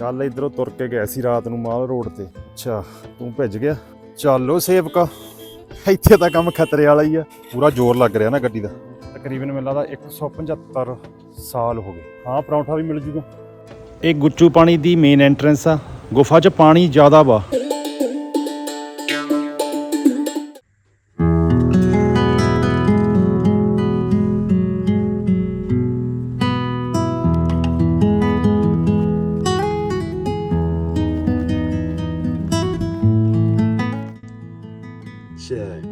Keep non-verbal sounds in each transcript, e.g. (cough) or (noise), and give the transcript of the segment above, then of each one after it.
ਕੱਲ ਇਧਰੋਂ ਤੁਰ ਕੇ ਗਿਆ ਸੀ ਰਾਤ ਨੂੰ ਮਾਲ ਰੋਡ ਤੇ। ਅੱਛਾ ਤੂੰ ਭਿੱਜ ਗਿਆ? ਚੱਲੋ ਸੇਵਕਾ ਇੱਥੇ ਤਾਂ ਕੰਮ ਖਤਰੇ ਵਾਲਾ ਹੀ ਆ। ਪੂਰਾ ਜ਼ੋਰ ਲੱਗ ਰਿਹਾ ਨਾ ਗੱਡੀ ਦਾ। ਤਕਰੀਬਨ ਮੈਨੂੰ ਲੱਗਦਾ 175 ਸਾਲ ਹੋ ਗਏ। ਹਾਂ ਪਰੌਂਠਾ ਵੀ ਮਿਲ ਜੂਗਾ। ਇਹ ਗੁੱਚੂ ਪਾਣੀ ਦੀ ਮੇਨ ਐਂਟਰੈਂਸ ਆ। ਗੁਫਾ 'ਚ ਪਾਣੀ ਜ਼ਿਆਦਾ ਵਾ। Check.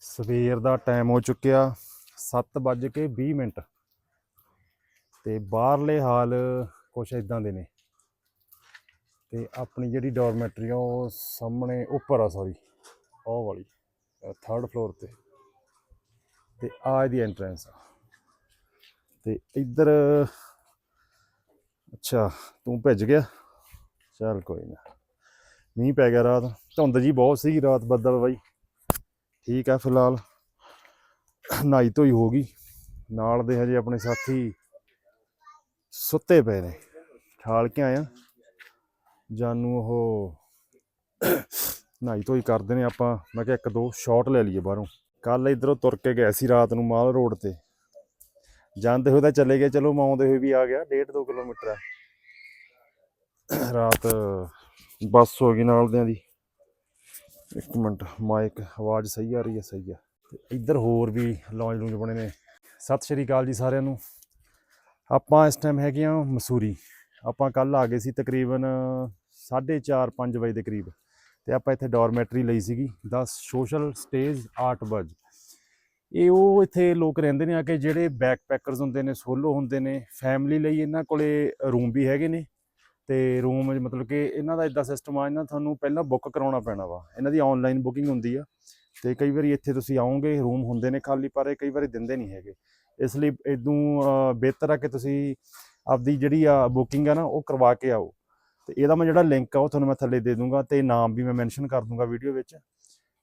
ਸਵੇਰ ਦਾ ਟਾਈਮ ਹੋ ਚੁੱਕਿਆ 7:20 ਮਿੰਟ। ਤੇ ਬਾਹਰਲੇ ਹਾਲ ਕੁਛ ਇਦਾਂ ਦੇ ਨੇ। ਤੇ ਆਪਣੀ ਜਿਹੜੀ ਡੋਰਮੈਟਰੀ ਆ, ਉਹ ਸਾਹਮਣੇ, ਉੱਪਰ ਆ ਸੌਰੀ ਉਹ ਵਾਲੀ। ਥਰਡ ਫਲੋਰ ਤੇ। ਤੇ ਆ ਇਹਦੀ ਐਂਟਰੈਂਸ ਆ। ਤੇ ਇੱਧਰ, ਅੱਛਾ, ਤੂੰ ਭਿੱਜ ਗਿਆ? ਚੱਲ ਕੋਈ ਨਾ। ਮੀਂਹ ਪੈ ਗਿਆ ਰਾਤ। ਧੁੰਦ ਜੀ ਬਹੁਤ ਸੀ ਰਾਤ ਬੱਦਲ ਬਾਈ। ਠੀਕ ਆ ਫਿਲਹਾਲ। ਨਹਾਈ ਧੋਈ ਹੋ ਗਈ। ਨਾਲ ਦੇ ਹਜੇ ਆਪਣੇ ਸਾਥੀ ਸੁੱਤੇ ਪਏ ਨੇ। ਠਾਲ ਕੇ ਆਇਆ। ਜਾਨੂੰ ਉਹ ਨਹਾਈ ਧੋਈ ਕਰਦੇ ਨੇ ਆਪਾਂ। ਮੈਂ ਕਿਹਾ ਇੱਕ ਦੋ ਸ਼ਾਟ ਲੈ ਲਈਏ ਬਾਹਰੋਂ। ਕੱਲ ਇਧਰੋਂ ਤੁਰ ਕੇ ਗਏ ਸੀ ਰਾਤ ਨੂੰ ਮਾਲ ਰੋਡ ਤੇ। ਜਾਂਦੇ ਹੋਏ ਤਾਂ ਚਲੇ ਗਏ। ਚਲੋ ਮੈਂ ਆਉਂਦੇ ਹੋਏ ਵੀ ਆ ਗਿਆ 1.5 2 ਕਿਲੋਮੀਟਰ ਆ। ਰਾਤ ਬੱਸ ਹੋ ਗਈ ਨਾਲ ਦਿਆਂ ਦੀ। ਇੱਕ ਮਿੰਟ, ਮਾਈਕ, ਆਵਾਜ਼ ਸਹੀ ਆ ਰਹੀ ਹੈ, ਸਹੀ ਆ। ਇੱਧਰ ਹੋਰ ਵੀ ਲੌਂਜ ਲੂੰਜ ਬਣੇ ਨੇ। ਸਤਿ ਸ਼੍ਰੀ ਅਕਾਲ ਜੀ ਸਾਰਿਆਂ ਨੂੰ। ਆਪਾਂ ਇਸ ਟਾਈਮ ਹੈਗੇ ਆ ਮਸੂਰੀ। ਆਪਾਂ ਕੱਲ ਆ ਗਏ ਸੀ ਤਕਰੀਬਨ 4:30 5 ਵਜੇ ਦੇ ਕਰੀਬ। ਤੇ ਆਪਾਂ ਇੱਥੇ ਡੋਰਮੈਟਰੀ ਲਈ ਸੀਗੀ ਦਾ ਸੋਸ਼ਲ ਸਟੇਜ ਆਰਟ ਬਜ ਇਹ ਉਹ ਇੱਥੇ ਲੋਕ ਰਹਿੰਦੇ ਨੇ ਆ ਕੇ ਜਿਹੜੇ ਬੈਕਪੈਕਰਸ ਹੁੰਦੇ ਨੇ ਸੋਲੋ ਹੁੰਦੇ ਨੇ ਫੈਮਿਲੀ ਲਈ ਇਹਨਾਂ ਕੋਲੇ ਰੂਮ ਵੀ ਹੈਗੇ ਨੇ। ਤੇ ਰੂਮ ਮਤਲਬ ਕਿ ਇਹਨਾਂ ਦਾ ਇਦਾਂ ਸਿਸਟਮ ਆ, ਇਹਨਾਂ ਤੁਹਾਨੂੰ ਪਹਿਲਾਂ ਬੁੱਕ ਕਰਾਉਣਾ ਪੈਣਾ ਵਾ। ਇਹਨਾਂ ਦੀ ਆਨਲਾਈਨ ਬੁਕਿੰਗ ਹੁੰਦੀ ਆ। ਤੇ ਕਈ ਵਾਰੀ ਇੱਥੇ ਤੁਸੀਂ ਆਓਗੇ ਰੂਮ ਹੁੰਦੇ ਨੇ ਖਾਲੀ, ਪਰ ਇਹ ਕਈ ਵਾਰੀ ਦਿੰਦੇ ਨਹੀਂ ਹੈਗੇ। ਇਸ ਲਈ ਇਦੋਂ ਬਿਹਤਰ ਆ ਕਿ ਤੁਸੀਂ ਆਪਦੀ ਜਿਹੜੀ ਆ ਬੁਕਿੰਗ ਆ ਨਾ, ਉਹ ਕਰਵਾ ਕੇ ਆਓ। ਤੇ ਇਹਦਾ ਮੈਂ ਜਿਹੜਾ ਲਿੰਕ ਆ ਉਹ ਤੁਹਾਨੂੰ ਮੈਂ ਥੱਲੇ ਦੇ ਦੂੰਗਾ ਤੇ ਨਾਮ ਵੀ ਮੈਂ ਮੈਂਸ਼ਨ ਕਰ ਦੂੰਗਾ ਵੀਡੀਓ ਵਿੱਚ।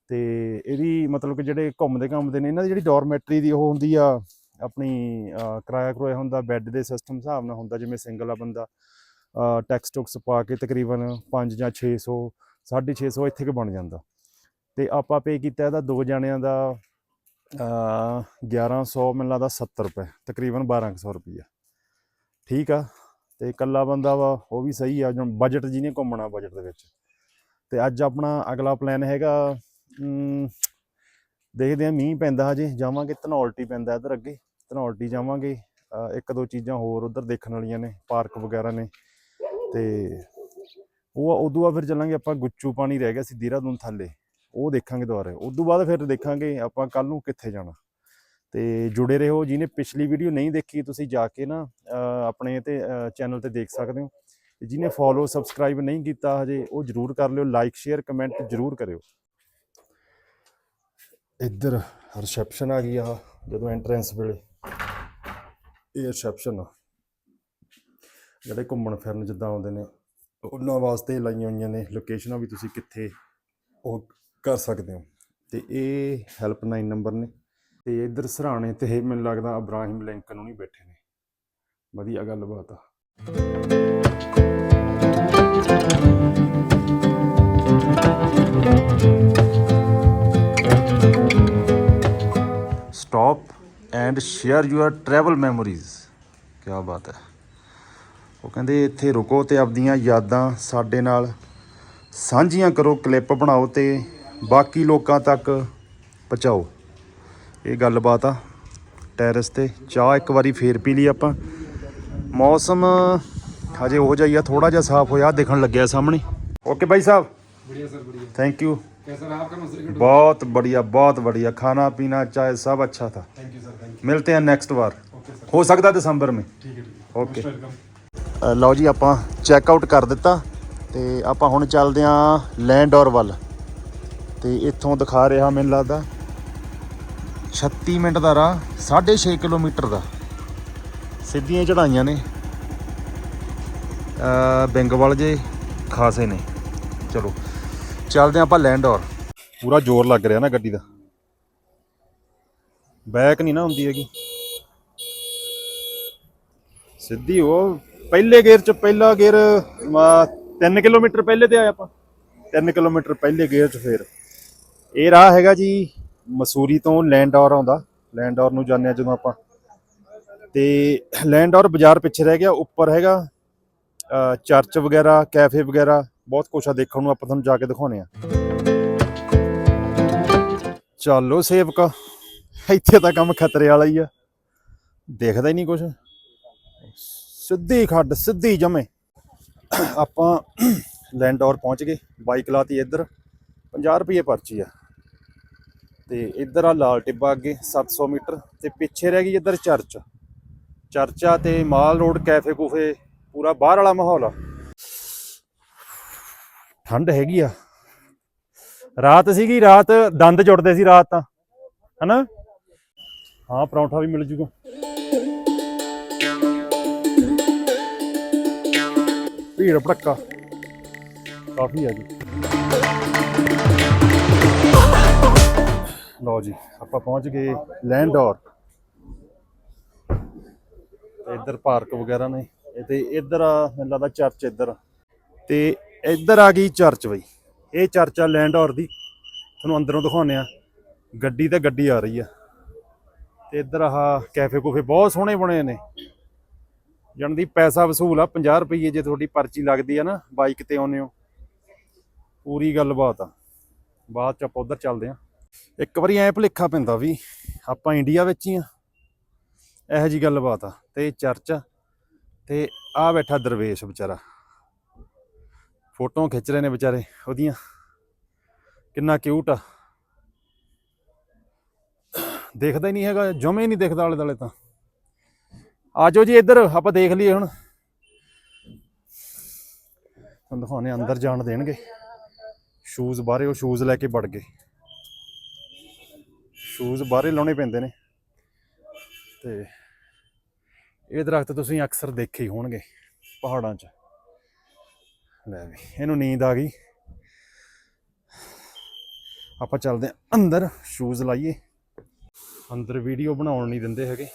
ਤੇ ਇਹਦੀ ਮਤਲਬ ਕਿ ਜਿਹੜੇ ਘੁੰਮਦੇ ਘੁੰਮਦੇ ਨੇ ਇਹਨਾਂ ਦੀ ਜਿਹੜੀ ਡੋਰਮੈਟਰੀ ਦੀ ਉਹ ਹੁੰਦੀ ਆ ਆਪਣੀ ਕਿਰਾਇਆ ਕਰੋਇਆ ਹੁੰਦਾ ਬੈੱਡ ਦੇ ਸਿਸਟਮ ਹਿਸਾਬ ਨਾਲ ਹੁੰਦਾ ਜਿਵੇਂ ਸਿੰਗਲ ਆ ਬੰਦਾ ਟੈਕਸ ਟੁਕਸ ਪਾ ਕੇ ਤਕਰੀਬਨ 5 ਜਾਂ 600 650 ਇੱਥੇ ਕਿ ਬਣ ਜਾਂਦਾ। ਤੇ ਆਪਾਂ ਪੇ ਕੀਤਾ ਇਹਦਾ ਦੋ ਜਣਿਆਂ ਦਾ ਅਹ, 1100 ਮੈਨੂੰ ਲੱਗਦਾ 70 ਰੁਪਏ ਤਕਰੀਬਨ 1200 ਰੁਪਈਆ। ਠੀਕ ਆ? ਤੇ ਇਕੱਲਾ ਬੰਦਾ ਵਾ, ਉਹ ਵੀ ਸਹੀ ਆ ਬਜਟ ਜਿਹਨੇ ਘੁੰਮਣਾ ਬਜਟ ਦੇ ਵਿੱਚ। ਤੇ ਅੱਜ ਆਪਣਾ ਅਗਲਾ ਪਲਾਨ ਹੈਗਾ ਦੇਖਦੇ ਆ ਮੀਂਹ ਪੈਂਦਾ ਹਜੇ, ਜਾਵਾਂਗੇ ਧਨੌਲਟੀ ਪੈਂਦਾ ਇਧਰ ਅੱਗੇ, ਧਨੌਲਟੀ ਜਾਵਾਂਗੇ। ਇੱਕ ਦੋ ਚੀਜ਼ਾਂ ਹੋਰ ਉਧਰ ਦੇਖਣ ਵਾਲੀਆਂ ਨੇ, ਪਾਰਕ ਵਗੈਰਾ ਨੇ। ਤੇ ਉਹ ਉਦੋਂ ਆ ਫਿਰ ਚੱਲਾਂਗੇ ਆਪਾਂ ਗੁੱਚੂ ਪਾਣੀ ਰਹਿ ਗਿਆ ਸੀ ਦੇਹਰਾਦੂਨ ਥੱਲੇ, ਉਹ ਦੇਖਾਂਗੇ ਦੁਬਾਰਾ। ਉਦੋਂ ਬਾਅਦ ਫਿਰ ਦੇਖਾਂਗੇ ਆਪਾਂ ਕੱਲ ਨੂੰ ਕਿੱਥੇ ਜਾਣਾ। ਤੇ ਜੁੜੇ ਰਹੋ, ਜਿਹਨੇ ਪਿਛਲੀ ਵੀਡੀਓ ਨਹੀਂ ਦੇਖੀ, ਤੁਸੀਂ ਜਾ ਕੇ ਨਾ ਆਪਣੇ ਤੇ ਚੈਨਲ ਤੇ ਦੇਖ ਸਕਦੇ ਹੋ। ਜਿਹਨੇ ਫੋਲੋ ਸਬਸਕ੍ਰਾਈਬ ਨਹੀਂ ਕੀਤਾ ਹਜੇ, ਉਹ ਜਰੂਰ ਕਰ ਲਿਓ। ਲਾਈਕ ਸ਼ੇਅਰ ਕਮੈਂਟ ਜਰੂਰ ਕਰਿਓ। ਇੱਧਰ ਰਿਸੈਪਸ਼ਨ ਆ ਗਈ ਆ, ਜਦੋਂ ਐਂਟਰੈਂਸ ਵੇਲੇ। ਇਹ ਰਿਸੈਪਸ਼ਨ ਆ। ਜਿਹੜੇ ਘੁੰਮਣ ਫਿਰਨ ਜਿੱਦਾਂ ਆਉਂਦੇ ਨੇ, ਉਹਨਾਂ ਵਾਸਤੇ ਲਾਈਆਂ ਹੋਈਆਂ ਨੇ। ਲੋਕੇਸ਼ਨਾਂ ਵੀ ਤੁਸੀਂ ਕਿੱਥੇ ਉਹ ਕਰ ਸਕਦੇ ਹੋ। ਤੇ ਇਹ ਹੈਲਪਲਾਈਨ ਨੰਬਰ ਨੇ। ਤੇ ਇੱਧਰ ਸਰਾਣੇ ਤੇ ਮੈਨੂੰ ਲੱਗਦਾ ਇਬਰਾਹਿਮ ਲਿੰਕਨ ਨੂੰ ਨਹੀਂ ਬੈਠੇ ਨੇ। ਵਧੀਆ ਗੱਲਬਾਤ ਆ। Stop and share your travel memories ਕੀ ਬਾਤ ਹੈ। ਉਹ ਕਹਿੰਦੇ ਇੱਥੇ ਰੁਕੋ ਤੇ ਆਪਦੀਆਂ ਯਾਦਾਂ ਸਾਡੇ ਨਾਲ, ਸਾਂਝੀਆਂ ਕਰੋ, ਕਲਿੱਪ ਬਣਾਓ ਤੇ ਬਾਕੀ ਲੋਕਾਂ ਤੱਕ ਪਹੁੰਚਾਓ। ਇਹ ਗੱਲਬਾਤ ਆ ਟੈਰਸ ਤੇ ਚਾਹ ਇੱਕ ਵਾਰੀ ਫੇਰ ਪੀ ਲਈ ਆਪਾਂ ਮੌਸਮ ਹਜੇ ਹੋ ਜਾਈਆ ਥੋੜਾ ਜਿਹਾ ਸਾਫ਼ ਹੋਇਆ ਦਿਖਣ ਲੱਗਿਆ ਸਾਹਮਣੇ ਓਕੇ ਭਾਈ ਸਾਹਿਬ बढ़िया सर बढ़िया थैंक यू कैसा रहा आपका मसूरी का बहुत बढ़िया बहुत बढ़िया खाना पीना चाय सब अच्छा था थैंक यू सर थैंक मिलते हैं next bar you okay sir ਹੋ ਸਕਦਾ ਦਸੰਬਰ में ठीक है ठीक है ओके वेलकम ਅ, ਲਓ ਜੀ ਆਪਾਂ ਚੈੱਕ ਆਊਟ ਕਰ ਦਿੱਤਾ ਤੇ ਆਪਾਂ ਹੁਣ ਚੱਲਦੇ ਆਂ ਲੈਂਡੋਰ ਵੱਲ ਤੇ ਇੱਥੋਂ ਦਿਖਾ ਰਿਹਾ ਮੈਨੂੰ ਲੱਗਦਾ 36 ਮਿੰਟ ਦਾ ਰਾਹ 6.5 ਕਿਲੋਮੀਟਰ ਦਾ। ਸਿੱਧੀਆਂ ਚੜਾਈਆਂ ਨੇ। ਅ ਬਿੰਗਵਲ ਜੇ ਖਾਸੇ ਨੇ। ਚਲੋ, ਚੱਲਦੇ ਹਾਂ ਆਪਾਂ ਲੈਂਡੌਰ ਪੂਰਾ ਜ਼ੋਰ ਲੱਗ ਰਿਹਾ ਨਾ ਗੱਡੀ ਦਾ। ਬੈਕ ਨਹੀਂ ਨਾ ਹੁੰਦੀ ਹੈਗੀ। ਸਿੱਧੀ ਉਹ ਪਹਿਲੇ ਗੇਅਰ ਚ ਪਹਿਲਾ ਗੇਅਰ 3 ਕਿਲੋਮੀਟਰ ਪਹਿਲੇ ਤੇ ਆਏ ਆਪਾਂ। 3 ਕਿਲੋਮੀਟਰ ਪਹਿਲੇ ਗੇਅਰ ਚ ਫੇਰ। ਇਹ ਰਾਹ ਹੈਗਾ ਜੀ ਮਸੂਰੀ ਤੋਂ ਲੈਂਡੌਰ ਆਉਂਦਾ। ਲੈਂਡੌਰ ਨੂੰ ਜਾਂਦੇ ਆ ਜਦੋਂ ਆਪਾਂ। ਤੇ ਲੈਂਡੌਰ ਬਾਜ਼ਾਰ ਪਿੱਛੇ ਰਹਿ ਗਿਆ। ਉੱਪਰ ਹੈਗਾ ਚਰਚ ਵਗੈਰਾ, ਕੈਫੇ ਵਗੈਰਾ। ਬਹੁਤ ਕੁਛ ਆ ਦੇਖਣ ਨੂੰ, ਆਪਾਂ ਤੁਹਾਨੂੰ ਜਾ ਕੇ ਦਿਖਾਉਨੇ ਆ। ਚੱਲੋ ਸੇਵਕਾ, ਇੱਥੇ ਤਾਂ ਕੰਮ ਖਤਰੇ ਵਾਲਾ ਹੀ ਆ। ਦੇਖਦਾ ਹੀ ਨਹੀਂ ਕੁਛ। ਸਿੱਧੀ ਖੱਡ, ਸਿੱਧੀ ਜਮੇ। ਆਪਾਂ ਲੈਂਡੌਰ ਪਹੁੰਚ ਗਏ। ਬਾਈਕ ਲਾਤੀ ਇੱਧਰ। 50 ਰੁਪਏ ਪਰਚੀ ਆ। ਤੇ ਇੱਧਰ ਆ ਲਾਲ ਟਿੱਬਾ ਅੱਗੇ 700 ਮੀਟਰ ਤੇ ਪਿੱਛੇ ਰਹਿ ਗਈ ਇੱਧਰ ਚਰਚ। ਚਰਚਾ ਤੇ ਮਾਲ ਰੋਡ, ਕੈਫੇ ਕੂਫੇ, ਪੂਰਾ ਬਾਹਰ ਵਾਲਾ ਮਾਹੌਲ ਆ। ਠੰਡ ਹੈਗੀ ਆ। ਰਾਤ ਸੀਗੀ, ਰਾਤ ਦੰਦ ਜੁੜਦੇ ਸੀ ਰਾਤ ਤਾਂ, ਹਨਾ? ਹਾਂ, ਪਰੌਂਠਾ ਵੀ ਮਿਲ ਜੂਗਾ। ਭੀੜ ਭੜੱਕਾ। ਕਾਫੀ ਆ ਜੀ। ਲਓ ਜੀ, ਆਪਾਂ ਪਹੁੰਚ ਗਏ ਲੈਂਡੌਰ। ਤੇ ਇੱਧਰ ਪਾਰਕ ਵਗੈਰਾ ਨੇ ਤੇ ਇੱਧਰ ਆ, ਮੈਨੂੰ ਲੱਗਦਾ ਚਰਚ ਇੱਧਰ ਤੇ ਇੱਧਰ ਆ ਗਈ ਚਰਚ ਬਈ, ਇਹ ਚਰਚ ਆ ਲੈਂਡੌਰ ਦੀ। ਤੁਹਾਨੂੰ ਅੰਦਰੋਂ ਦਿਖਾਉਂਦੇ ਆ ਗੱਡੀ ਤੇ ਗੱਡੀ ਆ ਰਹੀ ਆ। ਤੇ ਇੱਧਰ ਆਹ ਕੈਫੇ ਕੂਫੇ ਬਹੁਤ ਸੋਹਣੇ ਬਣੇ ਨੇ। ਜਣ ਦੀ ਪੈਸਾ ਵਸੂਲ ਆ 50 ਰੁਪਏ ਜੇ ਤੁਹਾਡੀ ਪਰਚੀ ਲੱਗਦੀ ਆ ਨਾ, ਬਾਈਕ ਤੇ ਆਉਂਦੇ ਹੋ। ਪੂਰੀ ਗੱਲਬਾਤ ਆ। ਬਾਅਦ ਚ ਆਪਾਂ ਉਧਰ ਚੱਲਦੇ ਆ ਇੱਕ ਵਾਰੀ ਐ ਭੁਲੇਖਾ ਪੈਂਦਾ ਵੀ ਆਪਾਂ ਇੰਡੀਆ ਵਿੱਚ ਹੀ ਆ। ਇਹੋ ਜੀ ਗੱਲਬਾਤ ਆ ਤੇ ਚਰਚਾ ਤੇ ਆ ਬੈਠਾ ਦਰਵੇਸ਼ ਵਿਚਾਰਾ। ਫੋਟੋਆਂ ਖਿੱਚ ਰਹੇ ਨੇ ਵਿਚਾਰੇ ਉਹਦੀਆਂ। ਕਿੰਨਾ ਕਿਊਟ ਆ। ਦੇਖਦਾ ਹੀ ਨਹੀਂ ਹੈਗਾ, ਜਮੇ ਨਹੀਂ ਦਿਖਦਾ ਆਲੇ ਦੁਆਲੇ ਤਾਂ। ਆਜੋ ਜੀ ਇੱਧਰ, ਆਪਾਂ ਦੇਖ ਲਈਏ ਹੁਣ। ਤੁਹਾਨੂੰ ਦਿਖਾਉਣੇ ਅੰਦਰ ਜਾਣ ਦੇਣਗੇ। ਸ਼ੂਜ਼ ਬਾਹਰੇ ਉਹ ਸ਼ੂਜ਼ ਲੈ ਕੇ ਵੜ ਗਏ। ਸ਼ੂਜ਼ ਬਾਹਰੇ ਲਾਉਣੇ ਪੈਂਦੇ ਨੇ। ਤੇ ਇਹ ਦਰਖਤ ਤੁਸੀਂ ਅਕਸਰ ਦੇਖੇ ਹੀ ਹੋਣਗੇ ਪਹਾੜਾਂ 'ਚ। ਲੈ ਵੀ, ਇਹਨੂੰ ਨੀਂਦ ਆ ਗਈ। ਆਪਾਂ ਚੱਲਦੇ ਹਾਂ ਅੰਦਰ ਸ਼ੂਜ਼ ਲਾਈਏ। ਅੰਦਰ ਵੀਡੀਓ ਬਣਾਉਣ ਨਹੀਂ ਦਿੰਦੇ ਹੈਗੇ।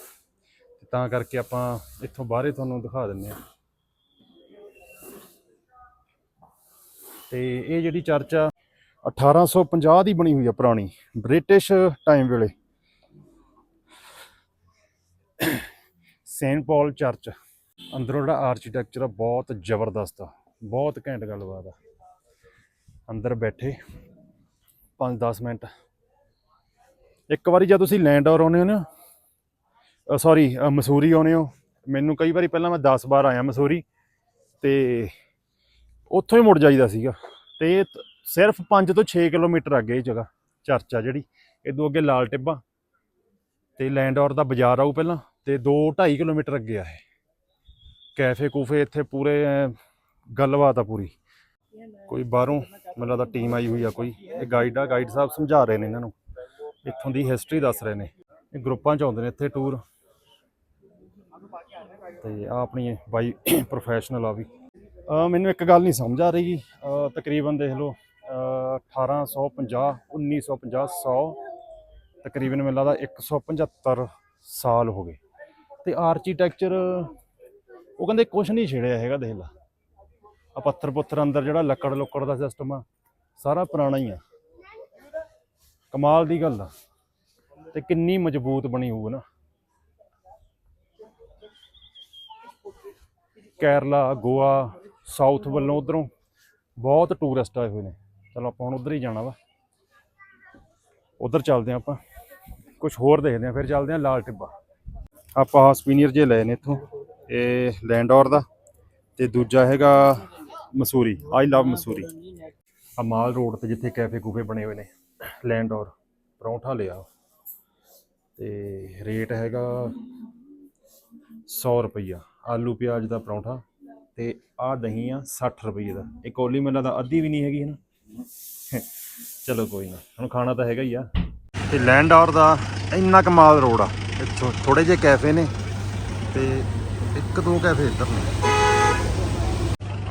ਤਾਂ ਕਰਕੇ ਆਪਾਂ ਇੱਥੋਂ ਬਾਹਰੇ ਤੁਹਾਨੂੰ ਦਿਖਾ ਦਿੰਨੇ ਆ ਤੇ ਇਹ ਜਿਹੜੀ ਚਰਚਾ 1850 ਦੀ ਬਣੀ ਹੋਈ ਆ ਪੁਰਾਣੀ, ਬ੍ਰਿਟਿਸ਼ ਟਾਈਮ ਵੇਲੇ। Saint Paul church. ਅੰਦਰੋਂ ਜਿਹੜਾ ਆਰਕੀਟੈਕਚਰ ਆ, ਬਹੁਤ ਜ਼ਬਰਦਸਤ ਆ, ਬਹੁਤ ਘੈਂਟ ਗੱਲਬਾਤ ਆ। ਅੰਦਰ ਬੈਠੇ 5-10 ਮਿੰਟ। ਇੱਕ ਵਾਰੀ ਜਦ ਤੁਸੀਂ ਲੈਂਡ ਆਉਰ ਆਉਨੇ ਹੋ ਨਾ ਸੌਰੀ ਮਸੂਰੀ ਆਉਨੇ ਹੋ, ਮੈਨੂੰ ਕਈ ਵਾਰੀ ਪਹਿਲਾਂ ਮੈਂ 10 ਵਾਰ ਆਇਆ ਮਸੂਰੀ, ਤੇ ਉੱਥੋਂ ਹੀ ਮੁੜ ਜਾਈਦਾ ਸੀਗਾ। ਤੇ ਸਿਰਫ 5 ਤੋਂ 6 ਕਿਲੋਮੀਟਰ ਅੱਗੇ ਇਹ ਜਗ੍ਹਾ, ਚਰਚ ਆ ਜਿਹੜੀ ਇਦੋਂ ਅੱਗੇ ਲਾਲ ਟਿੱਬਾ ਤੇ ਲੈਂਡੌਰ ਦਾ ਬਾਜ਼ਾਰ ਆਊ ਪਹਿਲਾਂ ਤੇ 2 2.5 ਕਿਲੋਮੀਟਰ ਅੱਗੇ ਆ ਇਹ। ਕੈਫੇ ਕੂਫੇ ਇੱਥੇ ਪੂਰੇ ਗੱਲਬਾਤ ਆ ਪੂਰੀ। ਕੋਈ ਬਾਹਰੋਂ ਮੈਨੂੰ ਲੱਗਦਾ ਟੀਮ ਆਈ ਹੋਈ ਆ ਕੋਈ। ਇਹ ਗਾਈਡ ਆ ਗਾਈਡ ਸਾਹਿਬ ਸਮਝਾ ਰਹੇ ਨੇ ਇਹਨਾਂ ਨੂੰ। ਇੱਥੋਂ ਦੀ ਹਿਸਟਰੀ ਦੱਸ ਰਹੇ ਨੇ। ਇਹ ਗਰੁੱਪਾਂ ਚ ਆਉਂਦੇ ਨੇ ਇੱਥੇ ਟੂਰ ਤੇ (coughs) ਆ ਆਪਣੀ ਬਾਈ ਪ੍ਰੋਫੈਸ਼ਨਲ ਆ ਵੀ। ਮੈਨੂੰ ਇੱਕ ਗੱਲ ਨਹੀਂ ਸਮਝ ਆ ਰਹੀ। ਤਕਰੀਬਨ ਦੇਖ ਲਓ 1850 1950 100 ਤਕਰੀਬਨ ਮੈਨੂੰ ਲੱਗਦਾ 175 ਸਾਲ ਹੋ ਗਏ। ਤੇ ਆਰਕੀਟੈਕਚਰ, ਉਹ ਕਹਿੰਦੇ ਕੁਝ ਨਹੀਂ ਛੇੜਿਆ ਹੈਗਾ, ਦੇਖ ਲਾ। ਆ ਪੱਥਰ ਪੁੱਥਰ ਅੰਦਰ ਜਿਹੜਾ ਲੱਕੜ ਲੁੱਕੜ ਦਾ ਸਿਸਟਮ ਆ, ਸਾਰਾ ਪੁਰਾਣਾ ਹੀ ਆ। ਕਮਾਲ ਦੀ ਗੱਲ ਆ। ਤੇ ਕਿੰਨੀ ਮਜ਼ਬੂਤ ਬਣੀ ਹੋਊ ਨਾ। ਕੇਰਲਾ, ਗੋਆ, ਸਾਊਥ ਵੱਲੋਂ ਉਧਰੋਂ ਬਹੁਤ ਟੂਰਿਸਟ ਆਏ ਹੋਏ ਨੇ। ਚਲੋ ਆਪਾਂ ਹੁਣ ਉਧਰ ਹੀ ਜਾਣਾ ਵਾ। ਉਧਰ ਚੱਲਦੇ ਹਾਂ ਆਪਾਂ। ਕੁਝ ਹੋਰ ਦੇਖਦੇ ਹਾਂ, ਫਿਰ ਚੱਲਦੇ ਹਾਂ ਲਾਲ ਟਿੱਬਾ। ਆਪਾਂ ਸਪੀਨੀਅਰ ਜੇ ਲਏ ਨੇ ਇੱਥੋਂ, ਇਹ ਲੈਂਡੌਰ ਦਾ ਤੇ ਦੂਜਾ ਹੈਗਾ ਮਸੂਰੀ ਆਈ ਲਵ ਮਸੂਰੀ। ਆ ਮਾਲ ਰੋਡ ਤੇ ਜਿੱਥੇ ਕੈਫੇ ਕੂਫੇ ਬਣੇ ਹੋਏ ਨੇ ਲੈਂਡੌਰ ਪਰੌਂਠਾ ਲਿਆ ਤੇ ਰੇਟ ਹੈਗਾ 100 ਰੁਪਈਆ, ਆਲੂ ਪਿਆਜ਼ ਦਾ ਪਰੌਂਠਾ ਤੇ ਆ ਦਹੀਂ ਆ 60 ਰੁਪਏ ਦਾ। ਇਹ ਕੋਲੀ ਮੇਲਾ ਲੱਗਦਾ ਅੱਧੀ ਵੀ ਨਹੀਂ ਹੈਗੀ ਹੈ ਨਾ। ਚਲੋ ਕੋਈ ਨਾ, ਹੁਣ ਖਾਣਾ ਤਾਂ ਹੈਗਾ ਹੀ ਆ। ਤੇ ਲੈਂਡੌਰ ਦਾ ਇੰਨਾ ਕਮਾਲ ਰੋਡ ਆ, ਇੱਥੋਂ ਥੋੜੇ ਜਿਹੇ ਕੈਫੇ ਨੇ ਤੇ ਇੱਕ ਦੋ ਕੈਫੇ ਇੱਧਰ ਨੇ।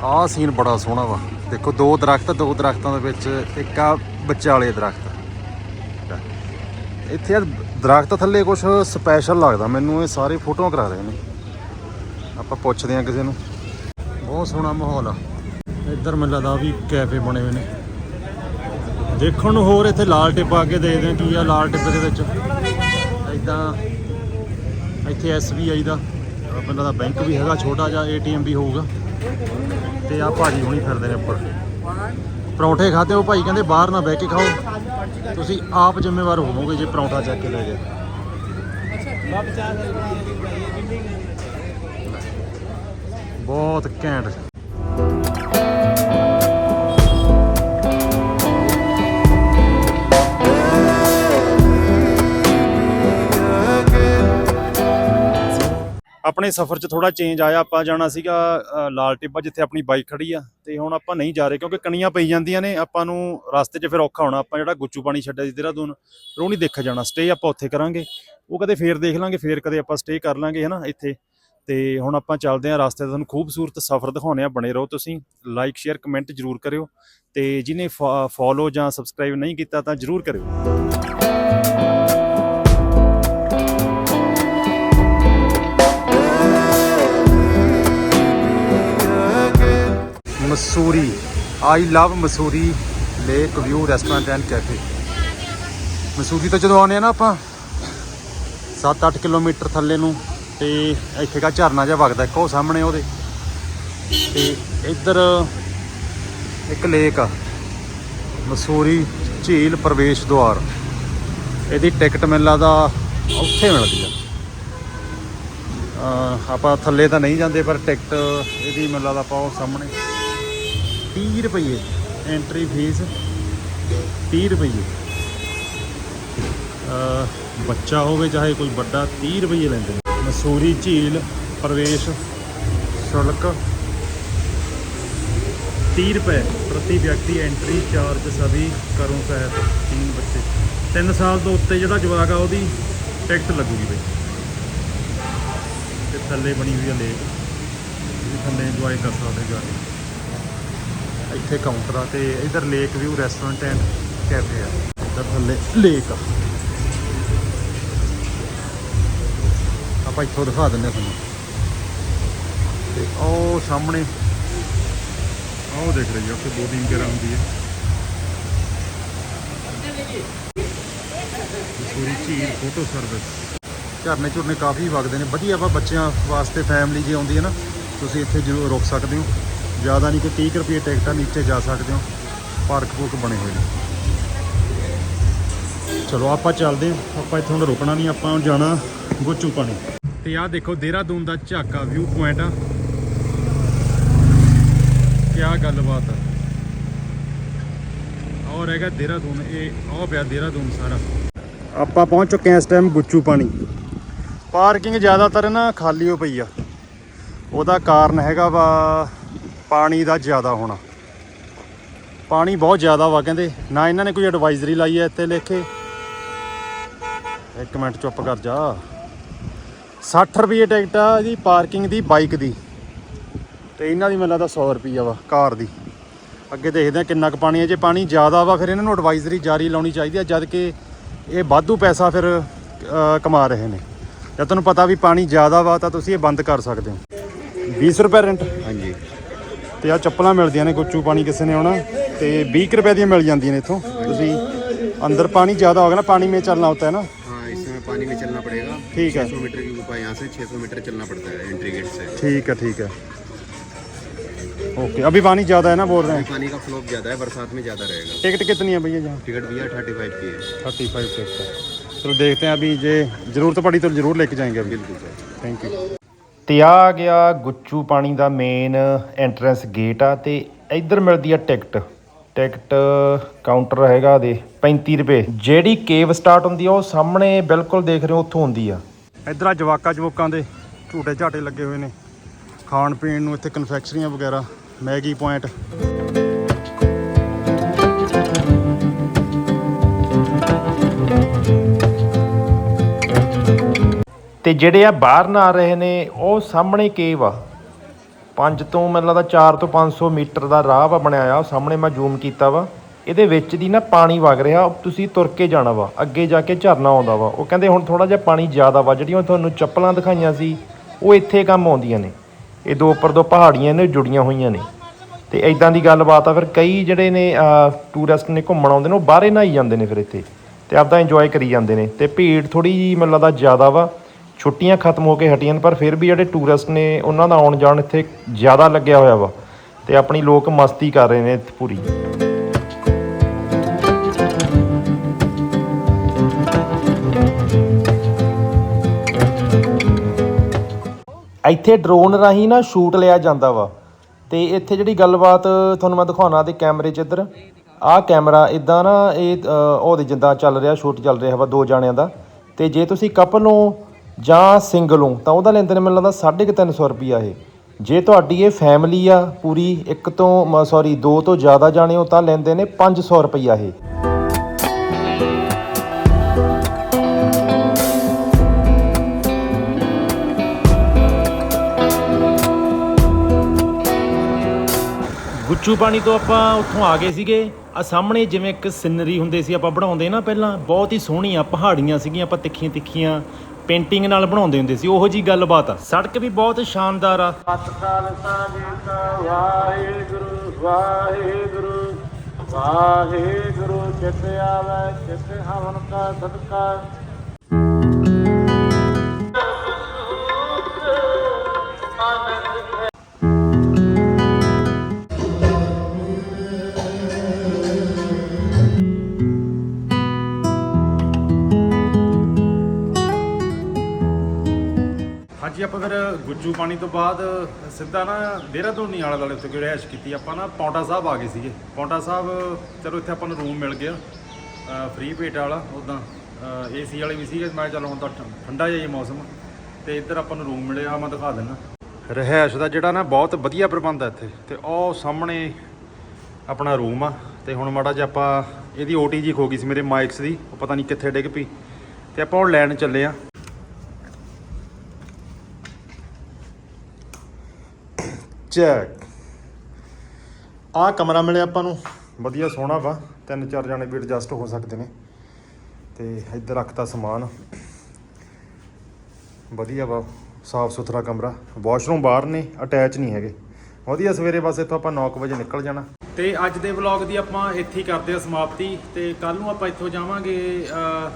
ਆਹ ਸੀਨ ਬੜਾ ਸੋਹਣਾ ਵਾ, ਦੇਖੋ ਦੋ ਦਰਖਤ, ਦੋ ਦਰਖਤਾਂ ਦੇ ਵਿੱਚ ਇੱਕ ਆ ਵਿਚਾਲੇ ਦਰਖਤ। ਇੱਥੇ ਯਾਰ ਦਰਖਤ ਥੱਲੇ ਕੁਝ ਸਪੈਸ਼ਲ ਲੱਗਦਾ, ਮੈਨੂੰ ਇਹ ਸਾਰੇ ਫੋਟੋਆਂ ਕਰਾ ਰਹੇ ਨੇ। ਆਪਾਂ ਪੁੱਛਦੇ ਹਾਂ ਕਿਸੇ ਨੂੰ। ਬਹੁਤ ਸੋਹਣਾ ਮਾਹੌਲ ਆ। ਇੱਧਰ ਮੈਨੂੰ ਲੱਗਦਾ ਵੀ ਕੈਫੇ ਬਣੇ ਹੋਏ ਨੇ। ਦੇਖਣ ਨੂੰ ਹੋਰ ਇੱਥੇ ਲਾਲ ਟਿੱਪ ਆ ਕੇ ਦੇਖਦੇ ਹਾਂ ਕੀ ਆ ਲਾਲ ਟਿੱਪ ਦੇ ਵਿੱਚ। ਇਦਾਂ ਇੱਥੇ SBI ਦਾ ਅਹ ਦਾ ਬੈਂਕ ਵੀ ਹੈਗਾ, ਛੋਟਾ ਜਿਹਾ ATM ਵੀ ਹੋਊਗਾ। ਤੇ ਆ ਭਾਜੀ ਹੁਣੀ ਫਿਰਦੇ ਨੇ ਉੱਪਰ। ਪਰੌਂਠੇ ਖਾਦੇ ਉਹ ਭਾਈ ਕਹਿੰਦੇ ਬਾਹਰ ਨਾ ਬਹਿ ਕੇ ਖਾਓ। ਤੁਸੀਂ ਆਪ ਜ਼ਿੰਮੇਵਾਰ ਹੋਵੋਗੇ ਜੇ ਪਰੌਂਠਾ ਚੱਕ ਕੇ ਲੈ ਗਏ। ਬਹੁਤ ਘੈਂਟ। ਆਪਣੇ ਸਫ਼ਰ 'ਚ ਥੋੜਾ ਚੇਂਜ ਆਇਆ, ਆਪਾਂ ਜਾਣਾ ਸੀਗਾ ਲਾਲ ਟਿੱਬਾ ਜਿੱਥੇ ਆਪਣੀ ਬਾਈਕ ਖੜੀ ਆ, ਤੇ ਹੁਣ ਆਪਾਂ ਨਹੀਂ ਜਾ ਰਹੇ ਕਿਉਂਕਿ ਕਣੀਆਂ ਪਈ ਜਾਂਦੀਆਂ ਨੇ, ਆਪਾਂ ਨੂੰ ਰਸਤੇ 'ਚ ਫਿਰ ਔਖਾ ਹੋਣਾ, ਆਪਾਂ ਜਿਹੜਾ ਗੁੱਚੂ ਪਾਣੀ ਛੱਡਿਆ ਸੀ ਦੇਹਰਾਦੂਨ ਫਿਰ ਉਹ ਨਹੀਂ ਦੇਖਿਆ ਜਾਣਾ ਸਟੇ ਆਪਾਂ ਉੱਥੇ ਕਰਾਂਗੇ, ਉਹ ਕਦੇ ਫੇਰ ਦੇਖ ਲਾਂਗੇ, ਫੇਰ ਕਦੇ ਆਪਾਂ ਸਟੇ ਕਰ ਲਾਂਗੇ, ਹਨਾ, ਇੱਥੇ, ਤੇ ਹੁਣ ਆਪਾਂ ਚੱਲਦੇ ਆਂ ਰਸਤੇ ਦਾ ਤੁਹਾਨੂੰ ਖੂਬਸੂਰਤ ਸਫ਼ਰ ਦਿਖਾਉਂਦੇ ਆ ਬਣੇ ਰਹੋ ਤੁਸੀਂ ਲਾਈਕ ਸ਼ੇਅਰ ਕਮੈਂਟ ਜਰੂਰ ਕਰਿਓ, ਤੇ ਜਿਹਨੇ ਫੋਲੋ ਜਾਂ ਸਬਸਕ੍ਰਾਈਬ ਨਹੀਂ ਕੀਤਾ ਤਾਂ ਜਰੂਰ ਕਰਿਓ। Mussoorie. I love Mussoorie lake view restaurant and cafe Mussoorie ਤੋਂ ਜਦੋਂ ਆਉਂਦੇ ਆ ਨਾ ਆਪਾਂ 7-8 ਕਿਲੋਮੀਟਰ ਥੱਲੇ ਨੂੰ, ਤੇ ਇੱਥੇ ਦਾ ਝਰਨਾ ਜਿਹਾ ਵਗਦਾ, ਇੱਕ ਉਹ ਸਾਹਮਣੇ ਉਹਦੇ। ਤੇ ਇੱਧਰ ਇੱਕ ਲੇਕ ਆ, ਮਸੂਰੀ ਝੀਲ ਪ੍ਰਵੇਸ਼ ਦੁਆਰ। ਇਹਦੀ ਟਿਕਟ ਮੈਨੂੰ ਲੱਗਦਾ ਉੱਥੇ ਮਿਲਦੀ ਆ। ਆਪਾਂ ਥੱਲੇ ਤਾਂ ਨਹੀਂ ਜਾਂਦੇ, ਪਰ ਟਿਕਟ ਇਹਦੀ ਮੈਨੂੰ ਦਾ ਆਪਾਂ ਉਹ ਸਾਹਮਣੇ। 30 ਰੁਪਏ ਐਂਟਰੀ ਫੀਸ 30 ਰੁਪਏ ਬੱਚਾ ਹੋਵੇ ਚਾਹੇ ਕੋਈ ਵੱਡਾ 30 ਰੁਪਏ ਲੈਂਦੇ ਮਸੂਰੀ, ਝੀਲ, ਪ੍ਰਵੇਸ਼ ਸ਼ੁਲਕ 30 ਰੁਪਏ ਪ੍ਰਤੀ ਵਿਅਕਤੀ ਐਂਟਰੀ ਚਾਰਜ ਸਭੀ ਕਰੋ ਸਹਿਤ ਤਿੰਨ ਬੱਚੇ। 3 ਸਾਲ ਤੋਂ ਉੱਤੇ ਜਿਹੜਾ ਜਵਾਕ ਆ, ਉਹਦੀ ਟਿਕਟ ਲੱਗੂਗੀ ਬਈ। ਤੇ ਥੱਲੇ ਬਣੀ ਹੋਈ ਆ ਲੇਕ। ਥੱਲੇ ਇੰਜੋਏ ਕਰ ਸਕਦੇ ਜਾ ਕੇ। ਇੱਥੇ ਕਾਊਂਟਰ ਆ ਤੇ ਇਧਰ lake view restaurant and cafe ਆ। ਇੱਧਰ ਥੱਲੇ ਲੇਕ ਆ। ਆਪਾਂ ਇੱਥੋਂ ਦਿਖਾ ਦਿੰਦੇ ਆ ਤੁਹਾਨੂੰ। ਤੇ ਉਹ ਸਾਹਮਣੇ, ਆਹ ਉਹ ਦੇਖ ਰਹੀ ਆ ਉੱਥੇ ਬੋਟਿੰਗ ਵਗੈਰਾ ਹੁੰਦੀ ਹੈ ਮਸੂਰੀ ਝੀਲ ਫੋਟੋ ਸਰਵਿਸ ਝਰਨੇ ਝੁਰਨੇ ਕਾਫੀ ਵਗਦੇ ਨੇ। ਵਧੀਆ ਵਾ, ਬੱਚਿਆਂ ਵਾਸਤੇ ਫੈਮਿਲੀ ਜੇ ਆਉਂਦੀ ਹੈ ਨਾ, ਤੁਸੀਂ ਇੱਥੇ ਜ਼ਰੂਰ ਰੁਕ ਸਕਦੇ ਹੋ। ਜ਼ਿਆਦਾ ਨਹੀਂ ਕਿ 30 ਰੁਪਏ ਟਿਕਟ ਆ ਨੀਚੇ ਜਾ ਸਕਦੇ ਹੋ। ਪਾਰਕ ਪੂਰਕ ਬਣੇ ਹੋਏ ਨੇ। ਚਲੋ ਆਪਾਂ ਚੱਲਦੇ ਹਾਂ। ਆਪਾਂ ਇੱਥੋਂ ਹੁਣ ਰੁਕਣਾ ਨਹੀਂ, ਆਪਾਂ ਜਾਣਾ ਗੋਚੂ ਪਾਣੀ। ਤੇ ਆਹ ਦੇਖੋ, ਦੇਹਰਾਦੂਨ ਦਾ ਝਾਕਾ ਵਿਊ ਪੁਆਇੰਟ ਆ। ਕਿਆ ਗੱਲਬਾਤ ਆ। ਔਰ ਹੈਗਾ ਦੇਹਰਾਦੂਨ, ਇਹ ਆਹ ਪਿਆ ਦੇਹਰਾਦੂਨ ਸਾਰਾ। ਆਪਾਂ ਪਹੁੰਚ ਚੁੱਕੇ ਹਾਂ ਇਸ ਟਾਈਮ ਗੁੱਚੂ ਪਾਣੀ। ਪਾਰਕਿੰਗ ਜ਼ਿਆਦਾਤਰ ਨਾ ਖਾਲੀ ਹੋ ਪਈ ਆ। ਉਹਦਾ ਕਾਰਨ ਹੈਗਾ ਵਾ ਪਾਣੀ ਦਾ ਜ਼ਿਆਦਾ ਹੋਣਾ। ਪਾਣੀ ਬਹੁਤ ਜ਼ਿਆਦਾ ਵਾ ਕਹਿੰਦੇ। ਨਾ ਇਹਨਾਂ ਨੇ ਕੋਈ ਐਡਵਾਈਜ਼ਰੀ ਲਾਈ ਹੈ ਇੱਥੇ ਲਿਖੇ ਇੱਕ ਮਿੰਟ ਚੁੱਪ ਕਰ ਜਾ। 60 ਰੁਪਏ ਟਿਕਟ ਆ ਇਹਦੀ, ਪਾਰਕਿੰਗ ਦੀ, ਬਾਈਕ ਦੀ। ਤੇ ਇਹਨਾਂ ਦੀ ਮੈਨੂੰ ਲੱਗਦਾ 100 ਰੁਪਈਆ ਵਾ, ਕਾਰ ਦੀ। ਅੱਗੇ ਦੇਖਦੇ ਆ ਕਿੰਨਾ ਕੁ ਪਾਣੀ ਹੈ। ਜੇ ਪਾਣੀ ਜ਼ਿਆਦਾ ਵਾ, ਫਿਰ ਇਹਨਾਂ ਨੂੰ ਐਡਵਾਈਜ਼ਰੀ ਜਾਰੀ ਲਾਉਣੀ ਚਾਹੀਦੀ ਹੈ, ਜਦ ਕਿ ਇਹ ਵਾਧੂ ਪੈਸਾ ਫਿਰ ਕਮਾ ਰਹੇ ਨੇ। ਜਦ ਤੁਹਾਨੂੰ ਪਤਾ ਵੀ ਪਾਣੀ ਜ਼ਿਆਦਾ ਵਾ, ਤਾਂ ਤੁਸੀਂ ਇਹ ਬੰਦ ਕਰ ਸਕਦੇ ਹੋ। 20 ਰੁਪਏ ਰੈਂਟ ਤੇ ਆ ਚੱਪਲਾਂ ਮਿਲਦੀਆਂ ਨੇ ਗੁੱਚੂ ਪਾਣੀ ਕਿਸੇ ਨੇ ਆਉਣਾ ਤੇ 20 ਕੁ ਰੁਪਏ ਦੀਆਂ ਮਿਲ ਜਾਂਦੀਆਂ ਨੇ ਇੱਥੋਂ ਤੁਸੀਂ ਅੰਦਰ ਪਾਣੀ ਜ਼ਿਆਦਾ ਹੋਗਾ ਨਾ ਪਾਣੀ में चलना होता है ना हाँ इसमें पानी में चलना पड़ेगा ठीक है 600 मीटर के ऊपर यहाँ से 600 मीटर चलना पड़ता है एंट्री गेट से ठीक है ठीक है ओके अभी पानी ज़्यादा है ना बोल रहे हैं पानी का फ्लो ज़्यादा है बरसात में ज़्यादा रहेगा टिकट कितनी है भैया यहाँ टिकट भैया थर्टी फाइव की है थर्टी फाइव टिकट है चलो देखते हैं अभी जे ज़रूरत पड़ी तो ज़रूर लेके जाएंगे अभी बिल्कुल सर ਥੈਂਕ ਯੂ ਤੇ ਆ ਗਿਆ ਗੁੱਚੂ ਪਾਣੀ ਦਾ ਮੇਨ ਐਂਟਰੈਂਸ ਗੇਟ ਆ ਤੇ ਇੱਧਰ ਮਿਲਦੀ ਆ ਟਿਕਟ ਟਿਕਟ ਕਾਊਂਟਰ ਹੈਗਾ ਦੇ 35 ਰੁਪਏ। ਜਿਹੜੀ ਕੇਵ ਸਟਾਰਟ ਹੁੰਦੀ ਆ, ਉਹ ਸਾਹਮਣੇ ਬਿਲਕੁਲ ਦੇਖ ਰਹੇ ਹੋ, ਉੱਥੋਂ ਹੁੰਦੀ ਆ। ਇੱਧਰ ਆ ਜਵਾਕਾਂ ਜਵੋਕਾਂ ਦੇ ਝੂਟੇ ਝਾਟੇ ਲੱਗੇ ਹੋਏ ਨੇ। ਖਾਣ ਪੀਣ ਨੂੰ ਇੱਥੇ ਕਨਫੈਕਸਰੀਆਂ ਵਗੈਰਾ ਮੈਗੀ ਪੁਆਇੰਟ ਤੇ ਜਿਹੜੇ ਆ ਬਾਹਰ ਨਾ ਆ ਰਹੇ ਨੇ, ਉਹ ਸਾਹਮਣੇ ਕੇਵ ਆ। 5 ਤੋਂ ਮੈਨੂੰ ਲੱਗਦਾ 4 ਤੋਂ 500 ਮੀਟਰ ਦਾ ਰਾਹ ਵਾ ਬਣਿਆ ਆ, ਉਹ ਸਾਹਮਣੇ ਮੈਂ ਜ਼ੂਮ ਕੀਤਾ ਵਾ। ਇਹਦੇ ਵਿੱਚ ਦੀ ਨਾ ਪਾਣੀ ਵਗ ਰਿਹਾ ਤੁਸੀਂ ਤੁਰ ਕੇ ਜਾਣਾ ਵਾ, ਅੱਗੇ ਜਾ ਕੇ ਝਰਨਾ ਆਉਂਦਾ ਵਾ। ਉਹ ਕਹਿੰਦੇ ਹੁਣ ਥੋੜਾ ਜਿਹਾ ਪਾਣੀ ਜ਼ਿਆਦਾ ਵਾ, ਜਿਹੜੀਆਂ ਤੁਹਾਨੂੰ ਚੱਪਲਾਂ ਦਿਖਾਈਆਂ ਸੀ, ਉਹ ਇੱਥੇ ਕੰਮ ਆਉਂਦੀਆਂ ਨੇ। ਇਹ ਦੋ ਉੱਪਰ ਦੋ ਪਹਾੜੀਆਂ ਨੇ ਜੁੜੀਆਂ ਹੋਈਆਂ ਨੇ। ਤੇ ਐਦਾਂ ਦੀ ਗੱਲਬਾਤ ਆ, ਫਿਰ ਕਈ ਜਿਹੜੇ ਨੇ ਟੂਰਿਸਟ ਨੇ ਘੁੰਮਣ ਆਉਂਦੇ ਨੇ, ਉਹ ਬਾਹਰੇ ਨਹਾਈ ਜਾਂਦੇ ਨੇ ਫਿਰ ਇੱਥੇ। ਤੇ ਆਪਦਾ ਇੰਜੋਏ ਕਰੀ ਜਾਂਦੇ ਨੇ। ਤੇ ਭੀੜ ਥੋੜੀ ਜੀ ਮੈਨੂੰ ਲੱਗਦਾ ਜ਼ਿਆਦਾ ਵਾ। ਛੁੱਟੀਆਂ ਖਤਮ ਹੋ ਕੇ ਹਟੀਆਂ ਨੇ, ਪਰ ਫਿਰ ਵੀ ਜਿਹੜੇ ਟੂਰਿਸਟ ਨੇ ਉਹਨਾਂ ਦਾ ਆਉਣ ਜਾਣ ਇੱਥੇ ਜ਼ਿਆਦਾ ਲੱਗਿਆ ਹੋਇਆ ਵਾ ਤੇ ਆਪਣੀ ਲੋਕ ਮਸਤੀ ਕਰ ਰਹੇ ਨੇ ਇੱਥੇ ਪੂਰੀ। ਇੱਥੇ ਡਰੋਨ ਰਾਹੀਂ ਨਾ ਸ਼ੂਟ ਲਿਆ ਜਾਂਦਾ ਵਾ ਤੇ ਇੱਥੇ ਜਿਹੜੀ ਗੱਲਬਾਤ ਤੁਹਾਨੂੰ ਮੈਂ ਦਿਖਾਉਣਾ ਤੇ ਕੈਮਰੇ 'ਚ ਇੱਧਰ ਆਹ ਕੈਮਰਾ ਇਦਾਂ ਨਾ ਇਹ ਉਹਦੇ ਜਿੱਦਾਂ ਚੱਲ ਰਿਹਾ ਸ਼ੂਟ ਚੱਲ ਰਿਹਾ ਵਾ ਦੋ ਜਾਣਿਆਂ ਦਾ ਤੇ ਜੇ ਤੁਸੀਂ ਕਪਲ ਹੋ ਜਾਂ ਸਿੰਗਲੋਂ ਤਾਂ ਉਹਦਾ ਲੈਂਦੇ ਨੇ ਮੈਨੂੰ ਲੱਗਦਾ 350 ਰੁਪਿਆ ਇਹ। ਜੇ ਤੁਹਾਡੀ ਇਹ ਫੈਮਿਲੀ ਆ ਪੂਰੀ, ਇੱਕ ਤੋਂ ਸੌਰੀ ਦੋ ਤੋਂ ਜ਼ਿਆਦਾ ਜਾਣੇ ਹੋ, ਤਾਂ ਲੈਂਦੇ ਨੇ 500 ਰੁਪਿਆ ਇਹ। ਗੁੱਚੂ ਪਾਣੀ ਤੋਂ ਆਪਾਂ ਉੱਥੋਂ ਆ ਗਏ ਸੀਗੇ। ਆ ਸਾਹਮਣੇ ਜਿਵੇਂ ਇੱਕ ਸਿਨਰੀ ਹੁੰਦੇ ਸੀ ਆਪਾਂ ਬਣਾਉਂਦੇ ਨਾ ਪਹਿਲਾਂ, ਬਹੁਤ ਹੀ ਸੋਹਣੀਆਂ ਪਹਾੜੀਆਂ ਸੀਗੀਆਂ, ਆਪਾਂ ਤਿੱਖੀਆਂ ਤਿੱਖੀਆਂ ਪੇਂਟਿੰਗ ਨਾਲ ਬਣਾਉਂਦੇ ਹੁੰਦੇ ਸੀ, ਉਹੋ ਜੀ ਗੱਲਬਾਤ ਆ। ਸੜਕ ਵੀ ਬਹੁਤ ਸ਼ਾਨਦਾਰ ਆ। ਸਤਕਾਲ ਸਾਹਿਬ ਵਾਹਿਗੁਰੂ ਵਾਹਿਗੁਰੂ ਵਾਹਿਗੁਰੂ ਚਿਤ ਆਵੇ ਚਿਤ ਹਵਨ ਕਾ ਸਦਕਾ। ਆਪਾਂ ਫਿਰ ਗੁੱਜੂ ਪਾਣੀ ਤੋਂ ਬਾਅਦ ਸਿੱਧਾ ਨਾ ਦੇਹਰਾਦੂਨ ਨਹੀਂ ਆਲੇ ਦੁਆਲੇ ਉੱਤੇ ਕੋਈ ਰਿਹਾਇਸ਼ ਕੀਤੀ, ਆਪਾਂ ਨਾ ਪੌਂਟਾ ਸਾਹਿਬ ਆ ਗਏ ਸੀਗੇ। ਪੌਂਟਾ ਸਾਹਿਬ, ਚਲੋ ਇੱਥੇ ਆਪਾਂ ਨੂੰ ਰੂਮ ਮਿਲ ਗਿਆ ਫ੍ਰੀ ਪੇਟ ਵਾਲਾ ਉਦਾਂ ਏਸੀ ਵਾਲੇ ਵੀ ਸੀਗੇ, ਮੈਂ ਚਲੋ ਹੁਣ ਤਾਂ ਠੰਡਾ ਜਿਹਾ ਹੀ ਮੌਸਮ। ਤੇ ਇੱਧਰ ਆਪਾਂ ਨੂੰ ਰੂਮ ਮਿਲਿਆ ਮੈਂ ਦਿਖਾ ਦਿੰਦਾ ਰਿਹਾਇਸ਼ ਦਾ ਜਿਹੜਾ ਨਾ ਬਹੁਤ ਵਧੀਆ ਪ੍ਰਬੰਧ ਹੈ ਇੱਥੇ, ਤੇ ਉਹ ਸਾਹਮਣੇ ਆਪਣਾ ਰੂਮ ਆ। ਤੇ ਹੁਣ ਮਾੜਾ ਜਿਹਾ ਆਪਾਂ, ਇਹਦੀ ਓਟੀ ਜੀ ਖੋ ਗਈ ਸੀ ਮੇਰੇ ਮਾਈਕਸ ਦੀ, ਉਹ ਪਤਾ ਨਹੀਂ ਕਿੱਥੇ ਡਿੱਗ ਪਈ। ਤੇ ਆਪਾਂ ਉਹ ਲੈਣ ਚੱਲੇ ਆ। ਚੈੱਕ ਆਹ ਕਮਰਾ ਮਿਲਿਆ ਆਪਾਂ ਨੂੰ। ਵਧੀਆ ਸੋਹਣਾ ਵਾ। ਤਿੰਨ ਚਾਰ ਜਾਣੇ ਵੀ ਐਡਜਸਟ ਹੋ ਸਕਦੇ ਨੇ। ਤੇ ਇੱਧਰ ਰੱਖਤਾ ਸਮਾਨ। ਵਧੀਆ ਵਾ। ਸਾਫ਼ ਸੁਥਰਾ ਕਮਰਾ। ਵਾਸ਼ਰੂਮ ਬਾਹਰ ਨੇ ਅਟੈਚ ਨਹੀਂ ਹੈਗੇ। ਵਧੀਆ ਸਵੇਰੇ ਬਸ ਇੱਥੋਂ ਆਪਾਂ 9 ਵਜੇ ਨਿਕਲ ਜਾਣਾ। ਤੇ ਅੱਜ ਦੇ ਵਲੌਗ ਦੀ ਆਪਾਂ ਇੱਥੇ ਹੀ ਕਰਦੇ ਹਾਂ ਸਮਾਪਤੀ। ਤੇ ਕੱਲ ਨੂੰ ਆਪਾਂ ਇੱਥੋਂ ਜਾਵਾਂਗੇ ਅ,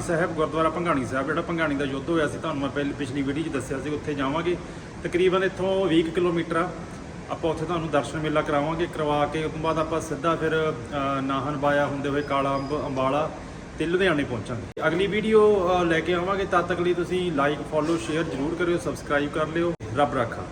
ਸਾਹਿਬ ਗੁਰਦੁਆਰਾ ਭੰਗਾਣੀ ਸਾਹਿਬ। ਜਿਹੜਾ ਭੰਗਾਣੀ ਦਾ ਯੁੱਧ ਹੋਇਆ ਸੀ ਤੁਹਾਨੂੰ ਮੈਂ ਪਹਿਲੀ ਪਿਛਲੀ ਵੀਡੀਓ 'ਚ ਦੱਸਿਆ ਸੀ ਉੱਥੇ ਜਾਵਾਂਗੇ। ਤਕਰੀਬਨ ਇੱਥੋਂ 20 ਕੁ ਕਿਲੋਮੀਟਰ ਆ। ਆਪਾਂ ਉੱਥੇ ਤੁਹਾਨੂੰ ਦਰਸ਼ਨ ਮੇਲਾ ਕਰਾਵਾਂਗੇ, ਕਰਵਾ ਕੇ ਉਸ ਤੋਂ ਬਾਅਦ ਆਪਾਂ ਸਿੱਧਾ ਫਿਰ ਨਾਹਨ ਬਾਇਆ ਹੁੰਦੇ ਹੋਏ ਕਾਲਾ ਅੰਬ ਅੰਬਾਲਾ ਤੇ ਲੁਧਿਆਣੇ ਪਹੁੰਚਾਂਗੇ। ਅਗਲੀ ਵੀਡੀਓ ਲੈ ਕੇ ਆਵਾਂਗੇ, ਤਦ ਤੱਕ ਲਈ ਤੁਸੀਂ ਲਾਈਕ ਫੋਲੋ ਸ਼ੇਅਰ ਜ਼ਰੂਰ ਕਰਿਓ ਸਬਸਕ੍ਰਾਈਬ ਕਰ ਲਿਓ। ਰੱਬ ਰਾਖਾ।